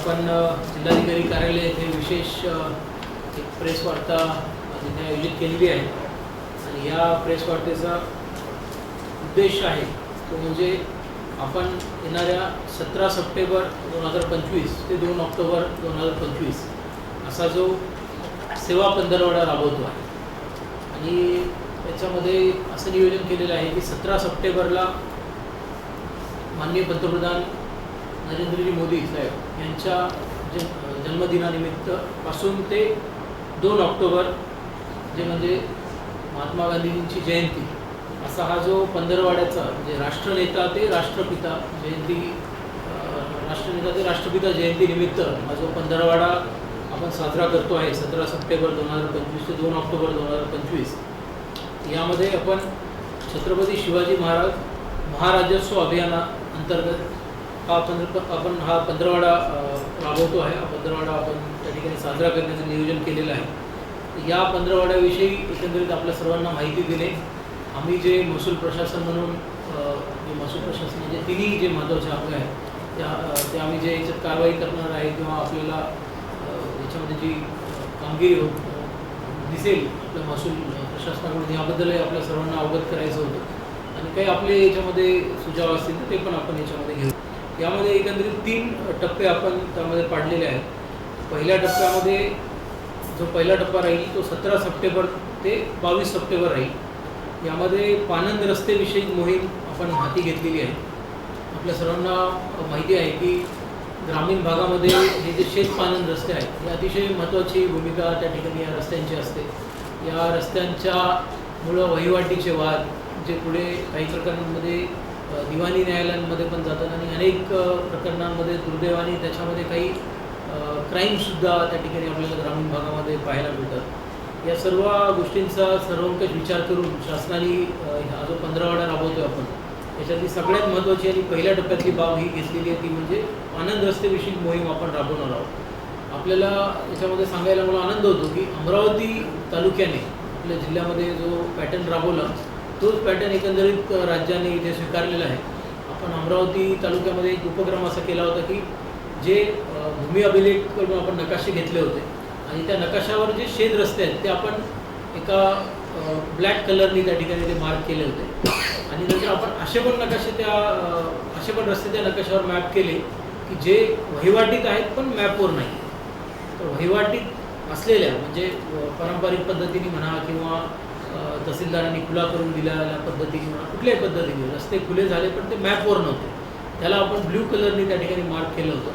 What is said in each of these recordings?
आपण जिल्हाधिकारी कार्यालय येथे विशेष एक प्रेस वार्ता तिथे आयोजित केलेली आहे. आणि या प्रेस वार्तेचा उद्देश आहे तो म्हणजे आपण येणाऱ्या सतरा सप्टेंबर दोन हजार पंचवीस ते दोन ऑक्टोबर दोन हजार पंचवीस असा जो सेवा पंधरवडा राबवतो आहे. आणि त्याच्यामध्ये असं नियोजन केलेलं आहे की सतरा सप्टेंबरला माननीय पंतप्रधान नरेंद्रजी मोदी साहेब यांच्या जन जन्मदिनानिमित्त पासून ते दोन ऑक्टोबर जे म्हणजे महात्मा गांधीजींची जयंती असा हा जो पंधरवाड्याचा म्हणजे राष्ट्रनेता ते राष्ट्रपिता जयंती राष्ट्रनेता ते राष्ट्रपिता जयंतीनिमित्त हा जो पंधरवाडा आपण साजरा करतो आहे सतरा सप्टेंबर दोन हजार पंचवीस ते दोन ऑक्टोबर दोन हजार पंचवीस यामध्ये आपण छत्रपती शिवाजी महाराज महाराजस्व अभियाना अंतर्गत हा पंधर आपण हा पंधरवाडा राबवतो आहे. हा पंधरवाडा आपण त्या ठिकाणी साजरा करण्याचं नियोजन केलेलं आहे. या पंधरवाड्याविषयी एकंदरीत आपल्या सर्वांना माहिती दिले. आम्ही जे महसूल प्रशासन म्हणून जे महसूल प्रशासन म्हणजे तिन्ही जे महत्त्वाचे अंग आहेत त्या ते आम्ही जे याच्यात कारवाई करणार आहे किंवा आपल्याला याच्यामध्ये जी कामगिरी हो- दिसेल आपल्या महसूल प्रशासनाकडून याबद्दलही आपल्या सर्वांना अवगत करायचं होतं. आणि काही आपले याच्यामध्ये सुझाव असतील तर ते पण आपण याच्यामध्ये घेऊ. यामध्ये एकंदरीत तीन टप्पे आपण त्यामध्ये पाडलेले आहेत. पहिल्या टप्प्यामध्ये जो पहिला टप्पा राहील तो सतरा सप्टेंबर ते बावीस सप्टेंबर राहील. यामध्ये पानंद रस्तेविषयी मोहीम आपण हाती घेतलेली आहे. आपल्या सर्वांना माहिती आहे की ग्रामीण भागामध्ये हे जे शेतपानंद रस्ते आहेत हे अतिशय महत्त्वाची भूमिका त्या ठिकाणी या रस्त्यांची असते. या रस्त्यांच्या मुळं वहिवाटीचे वाद जे पुढे काही प्रकरणांमध्ये दिवाणी न्यायालयांमध्ये पण जातात आणि अनेक प्रकरणांमध्ये दुर्दैवाने त्याच्यामध्ये काही क्राईमसुद्धा त्या ठिकाणी आपल्याला ग्रामीण भागामध्ये पाहायला मिळतात. या सर्व गोष्टींचा सर्वंकष विचार करून शासनाने हा जो पंधरावाडा राबवतो आपण याच्यातली सगळ्यात महत्त्वाची आणि पहिल्या टप्प्यातली बाब ही घेतलेली आहे ती म्हणजे आनंद रस्तेविषयी मोहीम आपण राबवणार आहोत. आपल्याला याच्यामध्ये सांगायला मला आनंद होतो की अमरावती तालुक्याने आपल्या जिल्ह्यामध्ये जो पॅटर्न राबवला तोच पॅटर्न एकंदरीत राज्याने इथे स्वीकारलेला आहे. आपण अमरावती तालुक्यामध्ये एक उपक्रम असा केला होता की जे भूमी अभिलेख करून आपण नकाशे घेतले होते. आणि त्या नकाशावर जे शेद रस्ते आहेत ते आपण एका ब्लॅक कलरनी त्या ठिकाणी ते मार्क केले होते. आणि नंतर आपण असे पण नकाशे त्या असे पण रस्ते त्या नकाशावर मॅप केले की जे वहिवाटीत आहेत पण मॅपवर नाही. तर वहिवाटीत असलेल्या म्हणजे पारंपरिक पद्धतीने म्हणा किंवा तहसीलदारांनी खुला करून दिलेल्या पद्धतीने म्हणा कुठल्याही पद्धतीने. रस्ते खुले झाले पण ते मॅपवर नव्हते. त्याला आपण ब्ल्यू कलरने त्या ठिकाणी मार्क केलं होतं.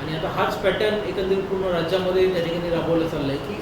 आणि आता हाच पॅटर्न एकंदरीत पूर्ण राज्यामध्ये त्या ठिकाणी राबवला चालला आहे की